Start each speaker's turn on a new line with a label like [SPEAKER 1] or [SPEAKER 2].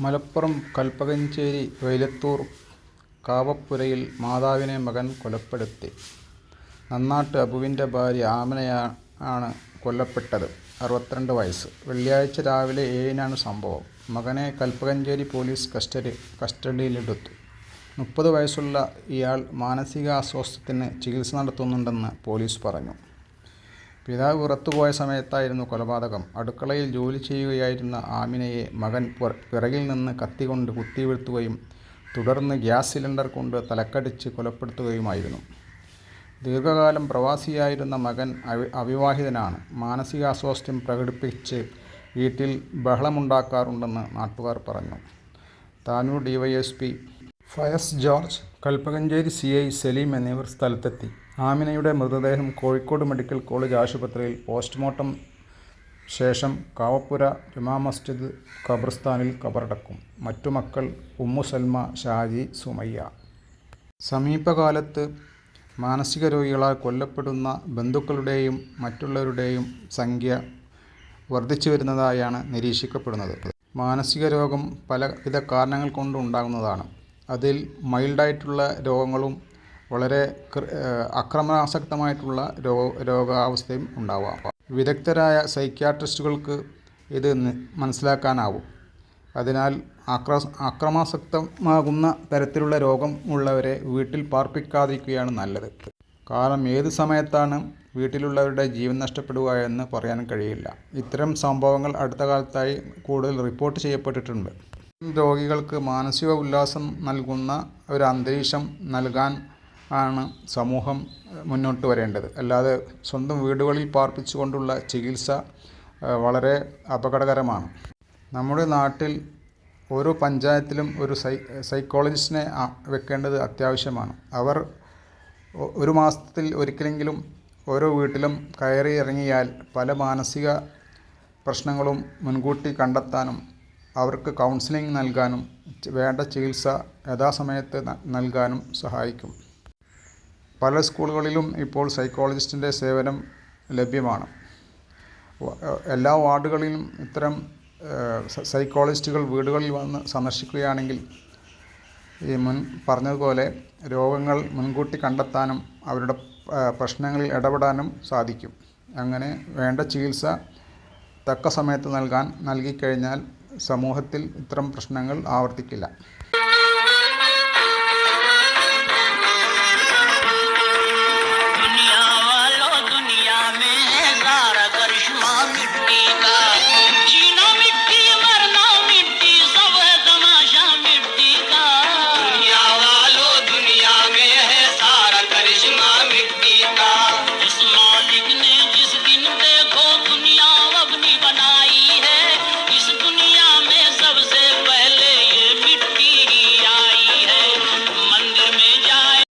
[SPEAKER 1] മലപ്പുറം കൽപ്പകഞ്ചേരി വൈലത്തൂർ കാവപ്പുരയിൽ മാതാവിനെ മകൻ കൊലപ്പെടുത്തി. നന്നാട്ട് അബുവിന്റെ ഭാര്യ ആമിനയാണ് കൊല്ലപ്പെട്ടത്. അറുപത്തിരണ്ട് വയസ്സ്. വെള്ളിയാഴ്ച രാവിലെ ഏഴിനാണ് സംഭവം. മകനെ കൽപ്പകഞ്ചേരി പോലീസ് കസ്റ്റഡി കസ്റ്റഡിയിലെടുത്തു. മുപ്പത് വയസ്സുള്ള ഇയാൾ മാനസിക മാനസികാസ്വാസ്ഥ്യത്തിന് ചികിത്സ നടത്തുന്നുണ്ടെന്ന് പോലീസ് പറഞ്ഞു. പിതാവ് പുറത്തുപോയ സമയത്തായിരുന്നു കൊലപാതകം. അടുക്കളയിൽ ജോലി ചെയ്യുകയായിരുന്ന ആമിനയെ മകൻ പുറ പിറകിൽ നിന്ന് കത്തികൊണ്ട് കുത്തിവീഴ്ത്തുകയും തുടർന്ന് ഗ്യാസ് സിലിണ്ടർ കൊണ്ട് തലക്കടിച്ച് കൊലപ്പെടുത്തുകയുമായിരുന്നു. ദീർഘകാലം പ്രവാസിയായിരുന്ന മകൻ അവി അവിവാഹിതനാണ്. മാനസികാസ്വാസ്ഥ്യം പ്രകടിപ്പിച്ച് വീട്ടിൽ ബഹളമുണ്ടാക്കാറുണ്ടെന്ന് നാട്ടുകാർ പറഞ്ഞു. Tanur DYSP Fayas George Kalpakanchery C I Saleem എന്നിവർ സ്ഥലത്തെത്തി. ആമിനയുടെ മൃതദേഹം കോഴിക്കോട് മെഡിക്കൽ കോളേജ് ആശുപത്രിയിൽ പോസ്റ്റ്മോർട്ടം ശേഷം കാവപ്പുര ജുമാ മസ്ജിദ് ഖബർസ്ഥാനിൽ കബറടക്കും. മറ്റു മക്കൾ ഉമ്മു സൽമ ഷാജി സുമയ്യ. സമീപകാലത്ത് മാനസിക രോഗികളാൽ കൊല്ലപ്പെടുന്ന ബന്ധുക്കളുടെയും മറ്റുള്ളവരുടെയും സംഖ്യ വർദ്ധിച്ചു വരുന്നതായാണ് നിരീക്ഷിക്കപ്പെടുന്നത്. മാനസിക രോഗം പലവിധ കാരണങ്ങൾ കൊണ്ടുണ്ടാകുന്നതാണ് അതിൽ മൈൽഡായിട്ടുള്ള രോഗങ്ങളും വളരെ അക്രമണാസക്തമായിട്ടുള്ള രോഗ രോഗാവസ്ഥയും ഉണ്ടാവാം. വിദഗ്ധരായ സൈക്യാട്രിസ്റ്റുകൾക്ക് ഇത് മനസ്സിലാക്കാനാവും. അതിനാൽ അക്ര അക്രമാസക്തമാകുന്ന തരത്തിലുള്ള രോഗം ഉള്ളവരെ വീട്ടിൽ പാർപ്പിക്കാതിരിക്കുകയാണ് നല്ലത്. കാരണം ഏത് സമയത്താണ് വീട്ടിലുള്ളവരുടെ ജീവൻ നഷ്ടപ്പെടുക എന്ന് പറയാൻ കഴിയില്ല. ഇത്തരം സംഭവങ്ങൾ അടുത്ത കാലത്തായി കൂടുതൽ റിപ്പോർട്ട് ചെയ്യപ്പെട്ടിട്ടുണ്ട്. രോഗികൾക്ക് മാനസിക ഉല്ലാസം നൽകുന്ന ഒരു അന്തരീക്ഷം നൽകാൻ ആണ് സമൂഹം മുന്നോട്ട് വരേണ്ടത്. അല്ലാതെ സ്വന്തം വീടുകളിൽ പാർപ്പിച്ചുകൊണ്ടുള്ള ചികിത്സ വളരെ അപകടകരമാണ്. നമ്മുടെ നാട്ടിൽ ഓരോ പഞ്ചായത്തിലും ഒരു സൈ സൈക്കോളജിസ്റ്റിനെ വെക്കേണ്ടത് അത്യാവശ്യമാണ്. അവർ ഒരു മാസത്തിൽ ഒരിക്കലെങ്കിലും ഓരോ വീട്ടിലും കയറി ഇറങ്ങിയാൽ പല മാനസിക പ്രശ്നങ്ങളും മുൻകൂട്ടി കണ്ടെത്താനും അവർക്ക് കൗൺസിലിംഗ് നൽകാനും വേണ്ട ചികിത്സ യഥാസമയത്ത് നൽകാനും സഹായിക്കും. പല സ്കൂളുകളിലും ഇപ്പോൾ സൈക്കോളജിസ്റ്റിന്റെ സേവനം ലഭ്യമാണ്. എല്ലാ വാർഡുകളിലും ഇത്തരം സൈക്കോളജിസ്റ്റുകൾ വീടുകളിൽ വന്ന് സന്ദർശിക്കുകയാണെങ്കിൽ ഈ മുൻ പറഞ്ഞതുപോലെ രോഗങ്ങൾ മുൻകൂട്ടി കണ്ടെത്താനും അവരുടെ പ്രശ്നങ്ങളിൽ ഇടപെടാനും സാധിക്കും. അങ്ങനെ വേണ്ട ചികിത്സ തക്ക സമയത്ത് നൽകാൻ നൽകിക്കഴിഞ്ഞാൽ സമൂഹത്തിൽ ഇത്തരം പ്രശ്നങ്ങൾ ആവർത്തിക്കില്ല.